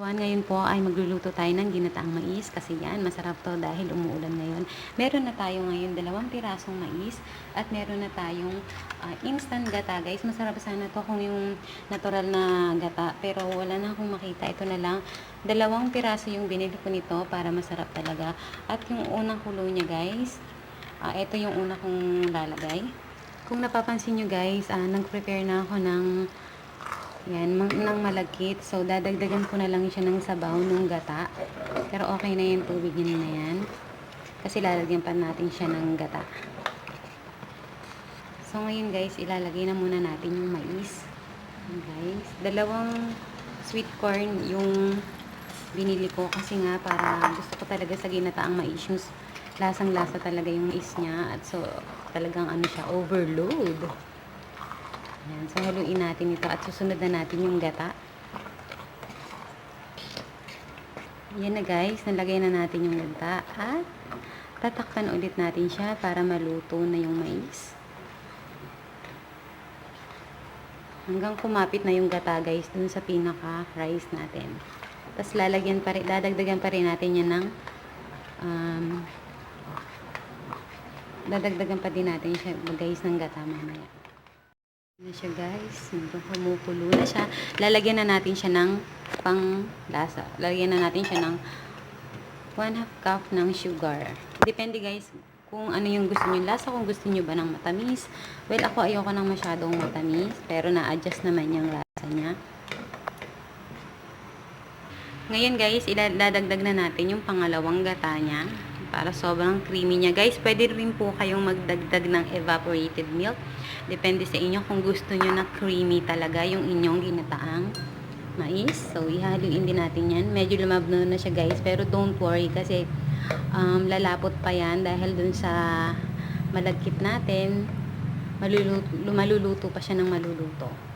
Juan, ngayon po ay magluluto tayo ng ginataang mais kasi yan, masarap to dahil umuulan ngayon. Meron na tayo ngayon dalawang pirasong mais at meron na tayong ah, instant gata guys. Masarap sana to kung yung natural na gata pero wala na akong makita. Ito na lang, dalawang piraso yung binili ko nito para masarap talaga. At yung unang kulo niya guys, ah, ito yung una kong lalagay. Kung napapansin nyo guys, ah, nag-prepare na ako ng yan, mang, ng malagkit. So, dadagdagan ko na lang siya ng sabaw ng gata. Pero okay na yung tubig niya na yan. Kasi lalagyan pa natin siya ng gata. So, ngayon guys, ilalagay na muna natin yung mais. Yan, guys. Dalawang sweet corn yung binili ko kasi nga para gusto ko talaga sa ginataang mais yung lasang lasa talaga yung mais niya at so talagang ano siya overload Ayan, so haluin natin ito at susunod na natin yung gata. Yan na guys, nalagay na natin yung gata at tatakpan ulit natin siya para maluto na yung mais. Hanggang kumapit na yung gata guys dun sa pinaka rice natin. Tapos lalagyan pa rin, dadagdagan pa rin natin yan ng um, dadagdagan pa din natin siya guys ng gata mamaya na siya guys. Kumukulo na siya. Lalagyan na natin siya ng pang lasa. Lalagyan na natin siya ng 1 half cup ng sugar. Depende guys kung ano yung gusto niyo lasa. Kung gusto niyo ba ng matamis. Well, ako ayoko ng masyadong matamis. Pero na-adjust naman yung lasa niya. Ngayon guys, iladagdag na natin yung pangalawang gata niya. Para sobrang creamy niya. Guys, pwede rin po kayong magdagdag ng evaporated milk. Depende sa inyo kung gusto nyo na creamy talaga yung inyong ginataang mais. So, ihaluin din natin yan. Medyo lumabno na siya guys. Pero don't worry kasi um, lalapot pa yan dahil dun sa malagkit natin maluluto, maluluto pa siya ng maluluto.